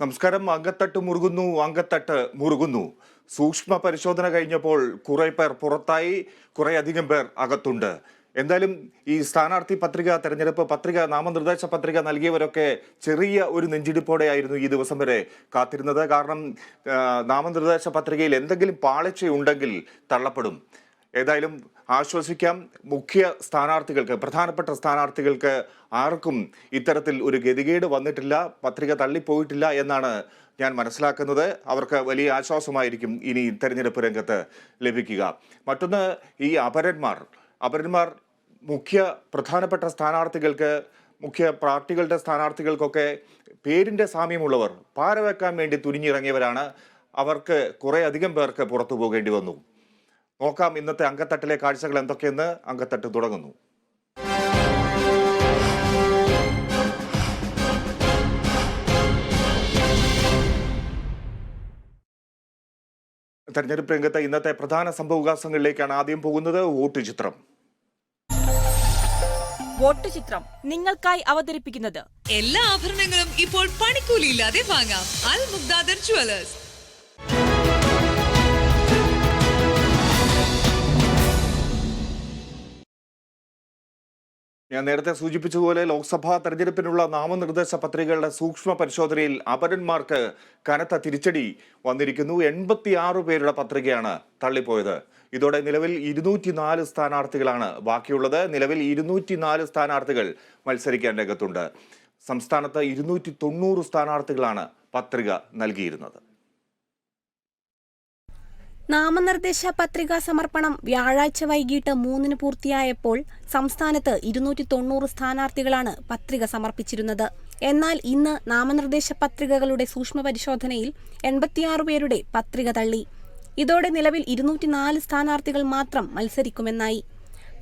നമസ്കാരം. അങ്കത്തട്ട് മുറുകുന്നു അങ്കത്തട്ട് മുറുകുന്നു. സൂക്ഷ്മ പരിശോധന കഴിഞ്ഞപ്പോൾ കുറെ പേർ പുറത്തായി കുറെ അധികം പേർ അകത്തുണ്ട്. എന്തായാലും ഈ സ്ഥാനാർത്ഥി പത്രിക തെരഞ്ഞെടുപ്പ് പത്രിക നാമനിർദ്ദേശ പത്രിക നൽകിയവരൊക്കെ ചെറിയ ഒരു നെഞ്ചിടിപ്പോടെയായിരുന്നു ഈ ദിവസം വരെ കാത്തിരുന്നത്. കാരണം നാമനിർദ്ദേശ പത്രികയിൽ എന്തെങ്കിലും പാളിച്ചയുണ്ടെങ്കിൽ തള്ളപ്പെടും. ഏതായാലും ആശ്വസിക്കാം. മുഖ്യ സ്ഥാനാർത്ഥികൾക്ക് പ്രധാനപ്പെട്ട സ്ഥാനാർത്ഥികൾക്ക് ആർക്കും ഇത്തരത്തിൽ ഒരു ഗതികേട് വന്നിട്ടില്ല പത്രിക തള്ളിപ്പോയിട്ടില്ല എന്നാണ് ഞാൻ മനസ്സിലാക്കുന്നത്. അവർക്ക് വലിയ ആശ്വാസമായിരിക്കും ഇനി തെരഞ്ഞെടുപ്പ് രംഗത്ത് ലഭിക്കുക. മറ്റൊന്ന് ഈ അപരന്മാർ. അപരന്മാർ മുഖ്യ പ്രധാനപ്പെട്ട സ്ഥാനാർത്ഥികൾക്ക് മുഖ്യ പാർട്ടികളുടെ സ്ഥാനാർത്ഥികൾക്കൊക്കെ പേരിന്റെ സാമ്യമുള്ളവർ പാരവെക്കാൻ വേണ്ടി തുനിഞ്ഞിറങ്ങിയവരാണ്. അവർക്ക് കുറേ അധികം പേർക്ക് പുറത്തു പോകേണ്ടി വന്നു. നോക്കാം ഇന്നത്തെ അങ്കത്തട്ടിലെ കാഴ്ചകൾ എന്തൊക്കെയെന്ന് അങ്കത്തട്ട് തുടങ്ങുന്നു. തെരഞ്ഞെടുപ്പ് രംഗത്തെ ഇന്നത്തെ പ്രധാന സംഭവവികാസങ്ങളിലേക്കാണ് ആദ്യം പോകുന്നത് വോട്ട് ചിത്രം. വോട്ട് ചിത്രം നിങ്ങൾക്കായി അവതരിപ്പിക്കുന്നത്. എല്ലാ ആഭരണങ്ങളും ഇപ്പോൾ പണിക്കൂലിയില്ലാതെ വാങ്ങാം. അൽ മുഗ്ദാദർ ജുവലേഴ്സ് ഞാൻ നേരത്തെ സൂചിപ്പിച്ചതുപോലെ ലോക്സഭാ തെരഞ്ഞെടുപ്പിനുള്ള നാമനിർദ്ദേശ പത്രികകളുടെ സൂക്ഷ്മ പരിശോധനയിൽ അപരന്മാർക്ക് കനത്ത തിരിച്ചടി വന്നിരിക്കുന്നു. എൺപത്തിയാറ് പേരുടെ പത്രികയാണ് തള്ളിപ്പോയത്. ഇതോടെ നിലവിൽ ഇരുന്നൂറ്റിനാല് സ്ഥാനാർത്ഥികളാണ് ബാക്കിയുള്ളത്. നിലവിൽ ഇരുന്നൂറ്റിനാല് സ്ഥാനാർത്ഥികൾ മത്സരിക്കാൻ രംഗത്തുണ്ട്. സംസ്ഥാനത്ത് ഇരുന്നൂറ്റി തൊണ്ണൂറ് സ്ഥാനാർത്ഥികളാണ് പത്രിക നൽകിയിരുന്നത്. നാമനിർദ്ദേശ പത്രികാ സമർപ്പണം വ്യാഴാഴ്ച വൈകിട്ട് മൂന്നിന് പൂർത്തിയായപ്പോൾ സംസ്ഥാനത്ത് ഇരുന്നൂറ്റി തൊണ്ണൂറ് സ്ഥാനാർത്ഥികളാണ് പത്രിക സമർപ്പിച്ചിരുന്നത്. എന്നാൽ ഇന്ന് നാമനിർദ്ദേശ പത്രികകളുടെ സൂക്ഷ്മ പരിശോധനയിൽ എൺപത്തിയാറ് പേരുടെ പത്രിക തള്ളി. ഇതോടെ നിലവിൽ ഇരുന്നൂറ്റിനാല് സ്ഥാനാർത്ഥികൾ മാത്രം മത്സരിക്കുമെന്നായി.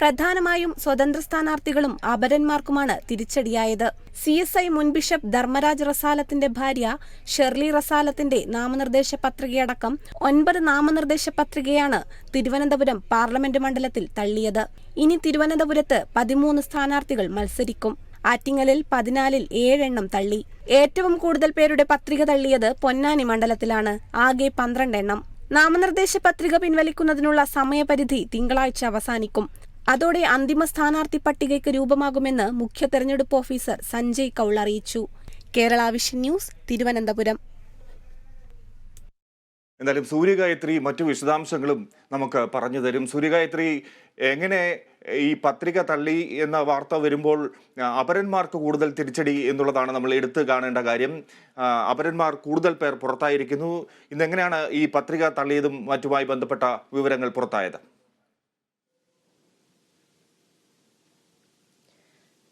പ്രധാനമായും സ്വതന്ത്ര സ്ഥാനാർത്ഥികളും അപരന്മാർക്കുമാണ് തിരിച്ചടിയായത്. സി എസ് ഐ മുൻ ബിഷപ്പ് ധർമ്മരാജ് റസാലത്തിന്റെ ഭാര്യ ഷെർലി റസാലത്തിന്റെ നാമനിർദ്ദേശ പത്രികയടക്കം ഒൻപത് നാമനിർദ്ദേശ പത്രികയാണ് തിരുവനന്തപുരം പാർലമെന്റ് മണ്ഡലത്തിൽ തള്ളിയത്. ഇനി തിരുവനന്തപുരത്ത് പതിമൂന്ന് സ്ഥാനാർത്ഥികൾ മത്സരിക്കും. ആറ്റിങ്ങലിൽ പതിനാലിൽ ഏഴെണ്ണം തള്ളി. ഏറ്റവും കൂടുതൽ പേരുടെ പത്രിക തള്ളിയത് പൊന്നാനി മണ്ഡലത്തിലാണ് ആകെ പന്ത്രണ്ടെണ്ണം. നാമനിർദ്ദേശ പത്രിക പിൻവലിക്കുന്നതിനുള്ള സമയപരിധി തിങ്കളാഴ്ച അവസാനിക്കും. അതോടെ അന്തിമ സ്ഥാനാർത്ഥി പട്ടികയ്ക്ക് രൂപമാകുമെന്ന് മുഖ്യ തെരഞ്ഞെടുപ്പ് ഓഫീസർ സഞ്ജയ് കൌൾ അറിയിച്ചു. Kerala Vision News Thiruvananthapuram. എന്തായാലും സൂര്യഗായത്രി മറ്റു വിശദാംശങ്ങളും നമുക്ക് പറഞ്ഞു തരും. സൂര്യഗായത്രി എങ്ങനെ ഈ പത്രിക തള്ളി എന്ന വാർത്ത വരുമ്പോൾ അപരന്മാർക്ക് കൂടുതൽ തിരിച്ചടി എന്നുള്ളതാണ് നമ്മൾ എടുത്തു കാണേണ്ട കാര്യം. അപരന്മാർ കൂടുതൽ പേർ പുറത്തായിരിക്കുന്നു. ഇന്നെങ്ങനെയാണ് ഈ പത്രിക തള്ളിയതും മറ്റുമായി ബന്ധപ്പെട്ട വിവരങ്ങൾ പുറത്തായത്?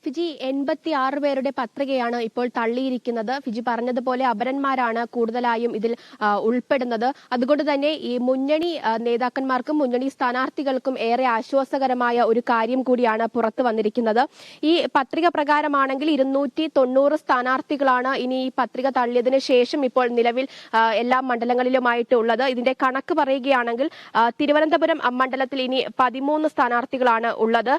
ഫിജി എൺപത്തി ആറ് പേരുടെ പത്രികയാണ് ഇപ്പോൾ തള്ളിയിരിക്കുന്നത്. ഫിജി പറഞ്ഞതുപോലെ അപരന്മാരാണ് കൂടുതലായും ഇതിൽ ഉൾപ്പെടുന്നത്. അതുകൊണ്ട് തന്നെ ഈ മുന്നണി നേതാക്കന്മാർക്കും മുന്നണി സ്ഥാനാർത്ഥികൾക്കും ഏറെ ആശ്വാസകരമായ ഒരു കാര്യം കൂടിയാണ് പുറത്തു വന്നിരിക്കുന്നത്. ഈ പത്രിക പ്രകാരമാണെങ്കിൽ ഇരുന്നൂറ്റി തൊണ്ണൂറ് സ്ഥാനാർത്ഥികളാണ് ഇനി ഈ പത്രിക തള്ളിയതിനു ശേഷം ഇപ്പോൾ നിലവിൽ എല്ലാ മണ്ഡലങ്ങളിലുമായിട്ട് ഉള്ളത്. ഇതിന്റെ കണക്ക് പറയുകയാണെങ്കിൽ തിരുവനന്തപുരം മണ്ഡലത്തിൽ ഇനി പതിമൂന്ന് സ്ഥാനാർത്ഥികളാണ് ഉള്ളത്.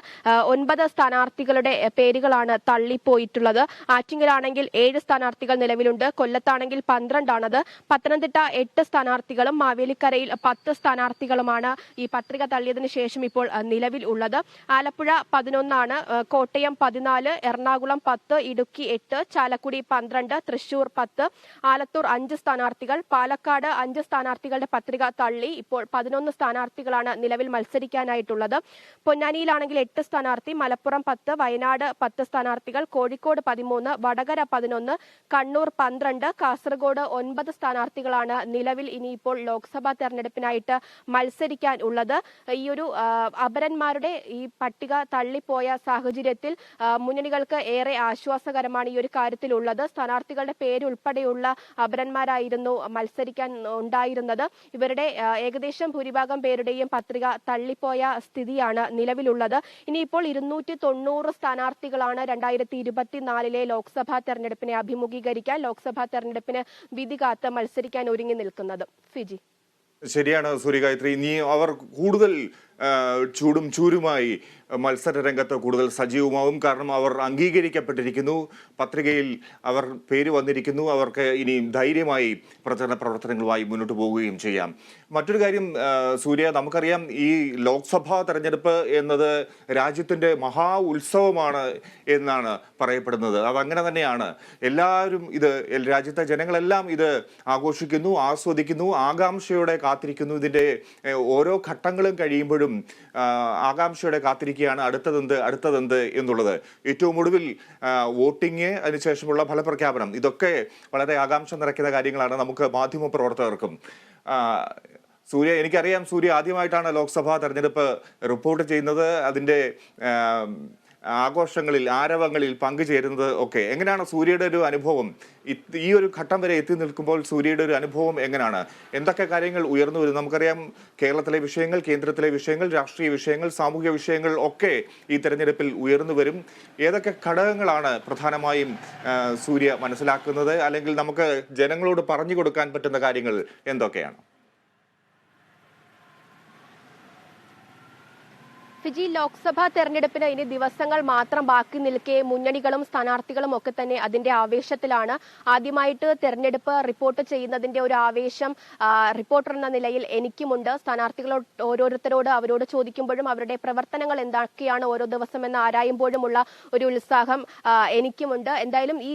ഒൻപത് സ്ഥാനാർത്ഥികളുടെ എ, പേരുകളാണ് തള്ളിപ്പോയിട്ടുള്ളത്. ആറ്റിങ്ങലാണെങ്കിൽ ഏഴ് സ്ഥാനാർത്ഥികൾ നിലവിലുണ്ട്. കൊല്ലത്താണെങ്കിൽ പന്ത്രണ്ടാണത്. പത്തനംതിട്ട എട്ട് സ്ഥാനാർത്ഥികളും മാവേലിക്കരയിൽ പത്ത് സ്ഥാനാർത്ഥികളുമാണ് ഈ പത്രിക തള്ളിയതിനു ശേഷം ഇപ്പോൾ നിലവിൽ ഉള്ളത്. ആലപ്പുഴ പതിനൊന്നാണ്. കോട്ടയം പതിനാല്. എറണാകുളം പത്ത്. ഇടുക്കി എട്ട്. ചാലക്കുടി പന്ത്രണ്ട്. തൃശൂർ പത്ത്. ആലത്തൂർ അഞ്ച് സ്ഥാനാർത്ഥികൾ. പാലക്കാട് അഞ്ച് സ്ഥാനാർത്ഥികളുടെ പത്രിക തള്ളി ഇപ്പോൾ പതിനൊന്ന് സ്ഥാനാർത്ഥികളാണ് നിലവിൽ മത്സരിക്കാനായിട്ടുള്ളത്. പൊന്നാനിയിലാണെങ്കിൽ എട്ട് സ്ഥാനാർത്ഥി. മലപ്പുറം പത്ത്. വയനാട് പത്ത് സ്ഥാനാർത്ഥികൾ കോഴിക്കോട് പതിമൂന്ന് വടകര പതിനൊന്ന് കണ്ണൂർ പന്ത്രണ്ട് കാസർഗോഡ് ഒൻപത് സ്ഥാനാർത്ഥികളാണ് നിലവിൽ ഇനിയിപ്പോൾ ലോക്സഭാ തെരഞ്ഞെടുപ്പിനായിട്ട് മത്സരിക്കാൻ ഉള്ളത്. ഈ ഒരു അപരന്മാരുടെ ഈ പട്ടിക തള്ളിപ്പോയ സാഹചര്യത്തിൽ മുന്നണികൾക്ക് ഏറെ ആശ്വാസകരമാണ് ഈ ഒരു കാര്യത്തിലുള്ളത്. സ്ഥാനാർത്ഥികളുടെ പേരുൾപ്പെടെയുള്ള അപരന്മാരായിരുന്നു മത്സരിക്കാൻ ഉണ്ടായിരുന്നത്. ഇവരുടെ ഏകദേശം ഭൂരിഭാഗം പേരുടെയും പത്രിക തള്ളിപ്പോയ സ്ഥിതിയാണ് നിലവിലുള്ളത്. ഇനിയിപ്പോൾ ഇരുന്നൂറ്റി തൊണ്ണൂറ് സ്ഥാനാർത്ഥികളാണ് രണ്ടായിരത്തി ഇരുപത്തിനാലിലെ ലോക്സഭാ തെരഞ്ഞെടുപ്പിനെ അഭിമുഖീകരിക്കാൻ ലോക്സഭാ തെരഞ്ഞെടുപ്പിന് വിധി കാത്ത് മത്സരിക്കാൻ ഒരുങ്ങി നിൽക്കുന്നത്. ഫിജി. ശരിയാണ് സൂര്യഗായത്രി. ഇനി അവർ കൂടുതൽ ചൂടും ചൂരുമായി മത്സര രംഗത്ത് കൂടുതൽ സജീവമാവും. കാരണം അവർ അംഗീകരിക്കപ്പെട്ടിരിക്കുന്നു. പത്രികയിൽ അവർ പേര് വന്നിരിക്കുന്നു. അവർക്ക് ഇനിയും ധൈര്യമായി പ്രചരണ പ്രവർത്തനങ്ങളുമായി മുന്നോട്ട് പോവുകയും ചെയ്യാം. മറ്റൊരു കാര്യം സൂര്യ നമുക്കറിയാം ഈ ലോക്സഭാ തെരഞ്ഞെടുപ്പ് എന്നത് രാജ്യത്തിന്റെ മഹാ ഉത്സവമാണ് എന്നാണ് പറയപ്പെടുന്നത്. അതങ്ങനെ തന്നെയാണ്. എല്ലാവരും ഇത് രാജ്യത്തെ ജനങ്ങളെല്ലാം ഇത് ആഘോഷിക്കുന്നു ആസ്വദിക്കുന്നു ആകാംക്ഷയോടെ കാത്തിരിക്കുന്നു. ഇതിന്റെ ഓരോ ഘട്ടങ്ങളും കഴിയുമ്പോഴും ആ, ആകാംക്ഷയോടെ കാത്തിരിക്കുകയാണ് അടുത്തതെന്ത് അടുത്തതെന്ത് എന്നുള്ളത്. ഏറ്റവും ഒടുവിൽ വോട്ടിങ് അതിനുശേഷമുള്ള ഫലപ്രഖ്യാപനം. ഇതൊക്കെ വളരെ ആകാംക്ഷ നിറയ്ക്കുന്ന കാര്യങ്ങളാണ് നമുക്ക് മാധ്യമ പ്രവർത്തകർക്കും. സൂര്യ എനിക്കറിയാം സൂര്യ ആദ്യമായിട്ടാണ് ലോക്സഭാ തെരഞ്ഞെടുപ്പ് റിപ്പോർട്ട് ചെയ്യുന്നത്. അതിന്റെ ആഘോഷങ്ങളിൽ ആരവങ്ങളിൽ പങ്കുചേരുന്നത് ഒക്കെ. എങ്ങനെയാണ് സൂര്യയുടെ ഒരു അനുഭവം? ഈ ഒരു ഘട്ടം വരെ എത്തി നിൽക്കുമ്പോൾ സൂര്യയുടെ ഒരു അനുഭവം എങ്ങനെയാണ് എന്തൊക്കെ കാര്യങ്ങൾ ഉയർന്നു വരും നമുക്കറിയാം കേരളത്തിലെ വിഷയങ്ങൾ കേന്ദ്രത്തിലെ വിഷയങ്ങൾ രാഷ്ട്രീയ വിഷയങ്ങൾ സാമൂഹിക വിഷയങ്ങൾ ഒക്കെ ഈ തെരഞ്ഞെടുപ്പിൽ ഉയർന്നു വരും. ഏതൊക്കെ ഘടകങ്ങളാണ് പ്രധാനമായും സൂര്യ മനസ്സിലാക്കുന്നത്? അല്ലെങ്കിൽ നമുക്ക് ജനങ്ങളോട് പറഞ്ഞു കൊടുക്കാൻ പറ്റുന്ന കാര്യങ്ങൾ എന്തൊക്കെയാണ്? ഫിജി ലോക്സഭാ തെരഞ്ഞെടുപ്പിന് ഇനി ദിവസങ്ങൾ മാത്രം ബാക്കി നിൽക്കെ മുന്നണികളും സ്ഥാനാർത്ഥികളും ഒക്കെ തന്നെ അതിന്റെ ആവേശത്തിലാണ്. ആദ്യമായിട്ട് തെരഞ്ഞെടുപ്പ് റിപ്പോർട്ട് ചെയ്യുന്നതിന്റെ ഒരു ആവേശം റിപ്പോർട്ടർ എന്ന നിലയിൽ എനിക്കുമുണ്ട്. സ്ഥാനാർത്ഥികളോട് ഓരോരുത്തരോട് അവരോട് ചോദിക്കുമ്പോഴും അവരുടെ പ്രവർത്തനങ്ങൾ എന്തൊക്കെയാണ് ഓരോ ദിവസം എന്ന് ആരായുമ്പോഴുമുള്ള ഒരു ഉത്സാഹം എനിക്കുമുണ്ട്. എന്തായാലും ഈ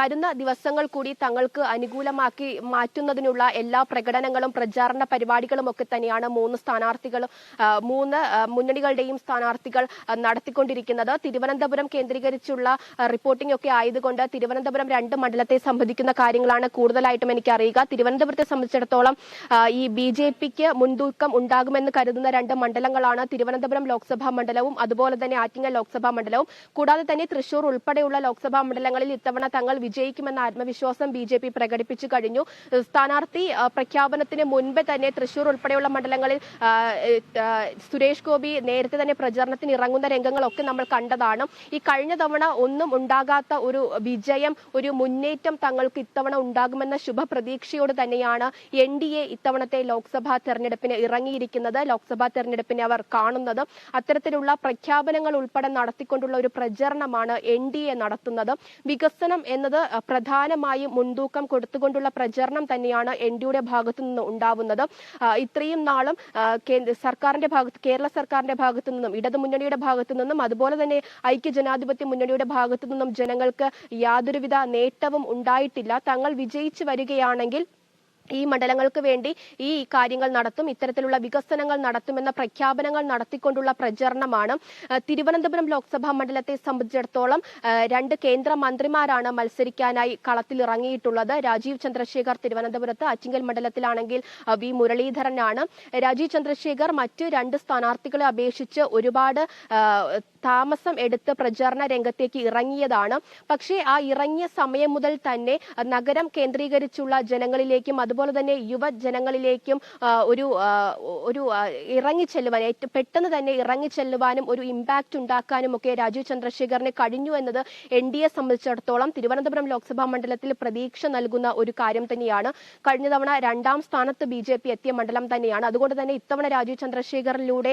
വരുന്ന ദിവസങ്ങൾ കൂടി തങ്ങൾക്ക് അനുകൂലമാക്കി മാറ്റുന്നതിനുള്ള എല്ലാ പ്രകടനങ്ങളും പ്രചാരണ പരിപാടികളും ഒക്കെ തന്നെയാണ് മൂന്ന് സ്ഥാനാർത്ഥികളും മൂന്ന് ആ, മുന്നണികളുടെയും സ്ഥാനാർത്ഥികൾ നടത്തിക്കൊണ്ടിരിക്കുന്നത്. തിരുവനന്തപുരം കേന്ദ്രീകരിച്ചുള്ള റിപ്പോർട്ടിംഗ് ഒക്കെ ആയതുകൊണ്ട് തിരുവനന്തപുരം രണ്ട് മണ്ഡലത്തെ സംബന്ധിക്കുന്ന കാര്യങ്ങളാണ് കൂടുതലായിട്ടും എനിക്ക് അറിയുക തിരുവനന്തപുരത്തെ സംബന്ധിച്ചിടത്തോളം ഈ ബി ജെ പിക്ക് മുൻതൂക്കം ഉണ്ടാകുമെന്ന് കരുതുന്ന രണ്ട് മണ്ഡലങ്ങളാണ് തിരുവനന്തപുരം ലോക്സഭാ മണ്ഡലവും അതുപോലെ തന്നെ ആറ്റിങ്ങൽ ലോക്സഭാ മണ്ഡലവും. കൂടാതെ തന്നെ തൃശൂർ ഉൾപ്പെടെയുള്ള ലോക്സഭാ മണ്ഡലങ്ങളിൽ ഇത്തവണ തങ്ങൾ വിജയിക്കുമെന്ന ആത്മവിശ്വാസം ബി ജെ പി പ്രകടിപ്പിച്ചു കഴിഞ്ഞു. സ്ഥാനാർത്ഥി പ്രഖ്യാപനത്തിന് മുൻപ് തന്നെ തൃശൂർ ഉൾപ്പെടെയുള്ള മണ്ഡലങ്ങളിൽ സുരേഷ് ഗോപി നേരത്തെ തന്നെ പ്രചരണത്തിന് ഇറങ്ങുന്ന രംഗങ്ങളൊക്കെ നമ്മൾ കണ്ടതാണ്. ഈ കഴിഞ്ഞ തവണ ഒന്നും ഉണ്ടാകാത്ത ഒരു വിജയം ഒരു മുന്നേറ്റം തങ്ങൾക്ക് ഇത്തവണ ഉണ്ടാകുമെന്ന ശുഭപ്രതീക്ഷയോട് തന്നെയാണ് എൻ ഡി എ ഇത്തവണത്തെ ലോക്സഭാ തെരഞ്ഞെടുപ്പിന് ഇറങ്ങിയിരിക്കുന്നത്. ലോക്സഭാ തെരഞ്ഞെടുപ്പിനെ അവർ കാണുന്നത്. അത്തരത്തിലുള്ള പ്രഖ്യാപനങ്ങൾ ഉൾപ്പെടെ നടത്തിക്കൊണ്ടുള്ള ഒരു പ്രചരണമാണ് എൻ ഡി എ നടത്തുന്നത്. വികസനം എന്നത് പ്രധാനമായും മുൻതൂക്കം കൊടുത്തുകൊണ്ടുള്ള പ്രചരണം തന്നെയാണ് എൻ ഡിയുടെ ഭാഗത്തു നിന്ന് ഉണ്ടാവുന്നത്. ഇത്രയും നാളും സർക്കാരിന്റെ ഭാഗത്ത് കേരള സർക്കാരിന്റെ ഭാഗത്തു നിന്നും ഇടതുമുന്നണിയുടെ ഭാഗത്തു നിന്നും അതുപോലെ തന്നെ ഐക്യ ജനാധിപത്യ മുന്നണിയുടെ ഭാഗത്തു നിന്നും ജനങ്ങൾക്ക് യാതൊരുവിധ നേട്ടവും ഉണ്ടായിട്ടില്ല. തങ്ങൾ വിജയിച്ചു വരികയാണെങ്കിൽ ഈ മണ്ഡലങ്ങൾക്ക് വേണ്ടി ഈ കാര്യങ്ങൾ നടത്തും ഇത്തരത്തിലുള്ള വികസനങ്ങൾ നടത്തുമെന്ന പ്രഖ്യാപനങ്ങൾ നടത്തിക്കൊണ്ടുള്ള പ്രചരണമാണ് തിരുവനന്തപുരം ലോക്സഭാ മണ്ഡലത്തെ സംബന്ധിച്ചിടത്തോളം രണ്ട് കേന്ദ്ര മന്ത്രിമാരാണ് മത്സരിക്കാനായി കളത്തിലിറങ്ങിയിട്ടുള്ളത് രാജീവ് ചന്ദ്രശേഖർ തിരുവനന്തപുരത്ത് അച്ചിങ്കൽ മണ്ഡലത്തിലാണെങ്കിൽ വി മുരളീധരനാണ്. രാജീവ് ചന്ദ്രശേഖർ മറ്റ് രണ്ട് സ്ഥാനാർത്ഥികളെ അപേക്ഷിച്ച് ഒരുപാട് താമസം എടുത്ത് പ്രചാരണ രംഗത്തേക്ക് ഇറങ്ങിയതാണ്. പക്ഷേ ആ ഇറങ്ങിയ സമയം മുതൽ തന്നെ നഗരം കേന്ദ്രീകരിച്ചുള്ള ജനങ്ങളിലേക്കും അതുപോലെ തന്നെ യുവജനങ്ങളിലേക്കും ഒരു ഒരു ഇറങ്ങിച്ചെല്ലുവാൻ പെട്ടെന്ന് തന്നെ ഇറങ്ങിച്ചെല്ലുവാനും ഒരു ഇമ്പാക്റ്റ് ഉണ്ടാക്കാനും ഒക്കെ രാജീവ് ചന്ദ്രശേഖറിന് കഴിഞ്ഞു എന്നത് എൻ ഡി എ സംബന്ധിച്ചിടത്തോളം തിരുവനന്തപുരം ലോക്സഭാ മണ്ഡലത്തിൽ പ്രതീക്ഷ നൽകുന്ന ഒരു കാര്യം തന്നെയാണ്. കഴിഞ്ഞ തവണ രണ്ടാം സ്ഥാനത്ത് ബി ജെ പി എത്തിയ മണ്ഡലം തന്നെയാണ്. അതുകൊണ്ട് തന്നെ ഇത്തവണ രാജീവ് ചന്ദ്രശേഖറിലൂടെ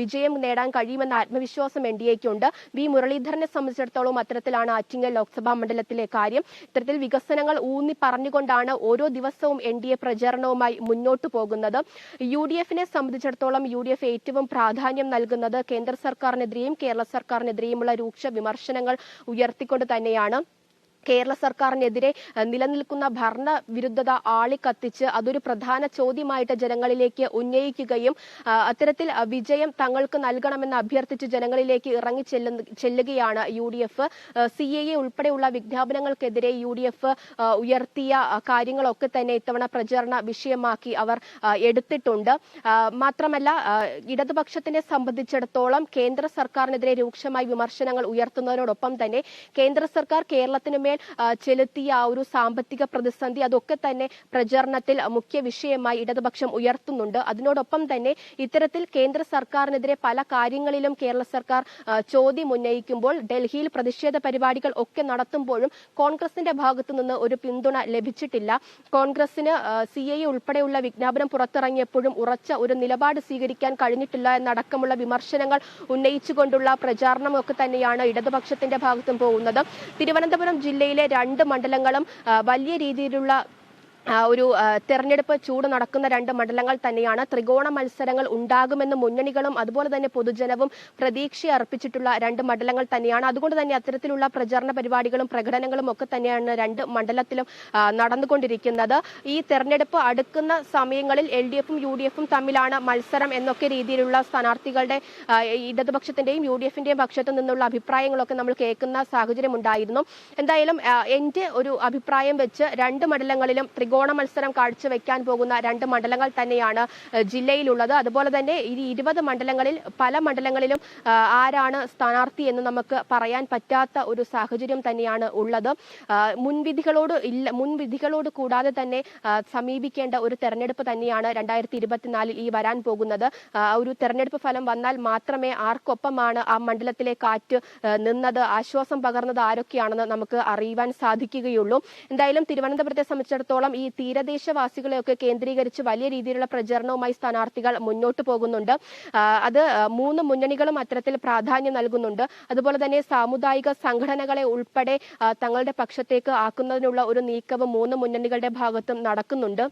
വിജയം നേടാൻ കഴിയുമെന്ന ആത്മവിശ്വാസം എൻ ഡി എക്കുണ്ട് വി. മുരളീധരനെ സംബന്ധിച്ചിടത്തോളം അത്തരത്തിലാണ് ആറ്റിങ്ങൽ ലോക്സഭാ മണ്ഡലത്തിലെ കാര്യം. ഇത്തരത്തിൽ വികസനങ്ങൾ ഊന്നി പറഞ്ഞുകൊണ്ടാണ് ഓരോ ദിവസവും എൻ ഡി എ പ്രചാരണവുമായി മുന്നോട്ടു പോകുന്നത്. യു ഡി എഫിനെ സംബന്ധിച്ചിടത്തോളം യു ഡി എഫ് ഏറ്റവും പ്രാധാന്യം നൽകുന്നത് കേന്ദ്ര സർക്കാരിനെതിരെയും കേരള സർക്കാരിനെതിരെയുമുള്ള രൂക്ഷ വിമർശനങ്ങൾ ഉയർത്തിക്കൊണ്ട് തന്നെയാണ്. കേരള സർക്കാരിനെതിരെ നിലനിൽക്കുന്ന ഭരണവിരുദ്ധത ആളിക്കത്തിച്ച് അതൊരു പ്രധാന ചോദ്യമായിട്ട് ജനങ്ങളിലേക്ക് ഉന്നയിക്കുകയും അത്തരത്തിൽ വിജയം തങ്ങൾക്ക് നൽകണമെന്ന് അഭ്യർത്ഥിച്ച് ജനങ്ങളിലേക്ക് ഇറങ്ങി ചെല്ലുകയാണ് U D F. C A A ഉൾപ്പെടെയുള്ള വിജ്ഞാപനങ്ങൾക്കെതിരെ യു ഡി എഫ് ഉയർത്തിയ കാര്യങ്ങളൊക്കെ തന്നെ ഇത്തവണ പ്രചരണ വിഷയമാക്കി അവർ എടുത്തിട്ടുണ്ട്. മാത്രമല്ല ഇടതുപക്ഷത്തിനെ സംബന്ധിച്ചിടത്തോളം കേന്ദ്ര സർക്കാരിനെതിരെ രൂക്ഷമായി വിമർശനങ്ങൾ ഉയർത്തുന്നതിനോടൊപ്പം തന്നെ കേന്ദ്ര സർക്കാർ കേരളത്തിന് ആ, ചെലുത്തിയ ആ ഒരു സാമ്പത്തിക പ്രതിസന്ധി അതൊക്കെ തന്നെ പ്രചരണത്തിൽ മുഖ്യ വിഷയമായി ഇടതുപക്ഷം ഉയർത്തുന്നുണ്ട്. അതിനോടൊപ്പം തന്നെ ഇത്തരത്തിൽ കേന്ദ്ര സർക്കാരിനെതിരെ പല കാര്യങ്ങളിലും കേരള സർക്കാർ ചോദ്യം ഉന്നയിക്കുമ്പോൾ ഡൽഹിയിൽ പ്രതിഷേധ പരിപാടികൾ ഒക്കെ നടത്തുമ്പോഴും കോൺഗ്രസിന്റെ ഭാഗത്തു നിന്ന് ഒരു പിന്തുണ ലഭിച്ചിട്ടില്ല. കോൺഗ്രസിന് സി ഐ ഉൾപ്പെടെയുള്ള വിജ്ഞാപനം പുറത്തിറങ്ങിയപ്പോഴും ഉറച്ച ഒരു നിലപാട് സ്വീകരിക്കാൻ കഴിഞ്ഞിട്ടില്ല എന്നടക്കമുള്ള വിമർശനങ്ങൾ ഉന്നയിച്ചുകൊണ്ടുള്ള പ്രചാരണമൊക്കെ തന്നെയാണ് ഇടതുപക്ഷത്തിന്റെ ഭാഗത്തും പോകുന്നത്. തിരുവനന്തപുരം ജില്ലയിലെ രണ്ട് മണ്ഡലങ്ങളും വലിയ രീതിയിലുള്ള ഒരു തെരഞ്ഞെടുപ്പ് ചൂട് നടക്കുന്ന രണ്ട് മണ്ഡലങ്ങൾ തന്നെയാണ്. ത്രികോണ മത്സരങ്ങൾ ഉണ്ടാകുമെന്ന് മുന്നണികളും അതുപോലെ തന്നെ പൊതുജനവും പ്രതീക്ഷ അർപ്പിച്ചിട്ടുള്ള രണ്ട് മണ്ഡലങ്ങൾ തന്നെയാണ്. അതുകൊണ്ട് തന്നെ അത്തരത്തിലുള്ള പ്രചാരണ പരിപാടികളും പ്രകടനങ്ങളും ഒക്കെ തന്നെയാണ് രണ്ട് മണ്ഡലത്തിലും നടന്നുകൊണ്ടിരിക്കുന്നത്. ഈ തെരഞ്ഞെടുപ്പ് അടുക്കുന്ന സമയങ്ങളിൽ എൽ ഡി എഫും യു ഡി എഫും തമ്മിലാണ് മത്സരം എന്നൊക്കെ രീതിയിലുള്ള സ്ഥാനാർത്ഥികളുടെ ഇടതുപക്ഷത്തിന്റെയും യു ഡി എഫിന്റെയും പക്ഷത്തു നിന്നുള്ള അഭിപ്രായങ്ങളൊക്കെ നമ്മൾ കേൾക്കുന്ന സാഹചര്യം ഉണ്ടായിരുന്നു എന്തായാലും എന്റെ ഒരു അഭിപ്രായം വെച്ച് രണ്ട് മണ്ഡലങ്ങളിലും മത്സരം കാഴ്ചവെക്കാൻ പോകുന്ന രണ്ട് മണ്ഡലങ്ങൾ തന്നെയാണ് ജില്ലയിലുള്ളത്. അതുപോലെ തന്നെ ഈ ഇരുപത് മണ്ഡലങ്ങളിൽ പല മണ്ഡലങ്ങളിലും ആരാണ് സ്ഥാനാർത്ഥി എന്ന് നമുക്ക് പറയാൻ പറ്റാത്ത ഒരു സാഹചര്യം തന്നെയാണ് ഉള്ളത്. മുൻവിധികളോട് ഇല്ല മുൻവിധികളോട് കൂടാതെ തന്നെ സമീപിക്കേണ്ട ഒരു തെരഞ്ഞെടുപ്പ് തന്നെയാണ് രണ്ടായിരത്തി ഇരുപത്തിനാലിൽ ഈ വരാൻ പോകുന്നത്. ഒരു തെരഞ്ഞെടുപ്പ് ഫലം വന്നാൽ മാത്രമേ ആർക്കൊപ്പമാണ് ആ മണ്ഡലത്തിലെ കാറ്റ് നിന്നത് ആശ്വാസം പകർന്നത് ആരൊക്കെയാണെന്ന് നമുക്ക് അറിയുവാൻ സാധിക്കുകയുള്ളൂ. എന്തായാലും തിരുവനന്തപുരത്തെ സംബന്ധിച്ചിടത്തോളം തീരദേശവാസികളെയൊക്കെ കേന്ദ്രീകരിച്ച് വലിയ രീതിയിലുള്ള പ്രചരണവുമായി സ്ഥാനാർത്ഥികൾ മുന്നോട്ട് പോകുന്നുണ്ട്. അത് മൂന്ന് മുന്നണികളും അത്തരത്തിൽ പ്രാധാന്യം നൽകുന്നുണ്ട്. അതുപോലെ തന്നെ സാമുദായിക സംഘടനകളെ ഉൾപ്പെടെ തങ്ങളുടെ പക്ഷത്തേക്ക് ആക്കുന്നതിനുള്ള ഒരു നീക്കവും മൂന്ന് മുന്നണികളുടെ ഭാഗത്തും നടക്കുന്നുണ്ട്.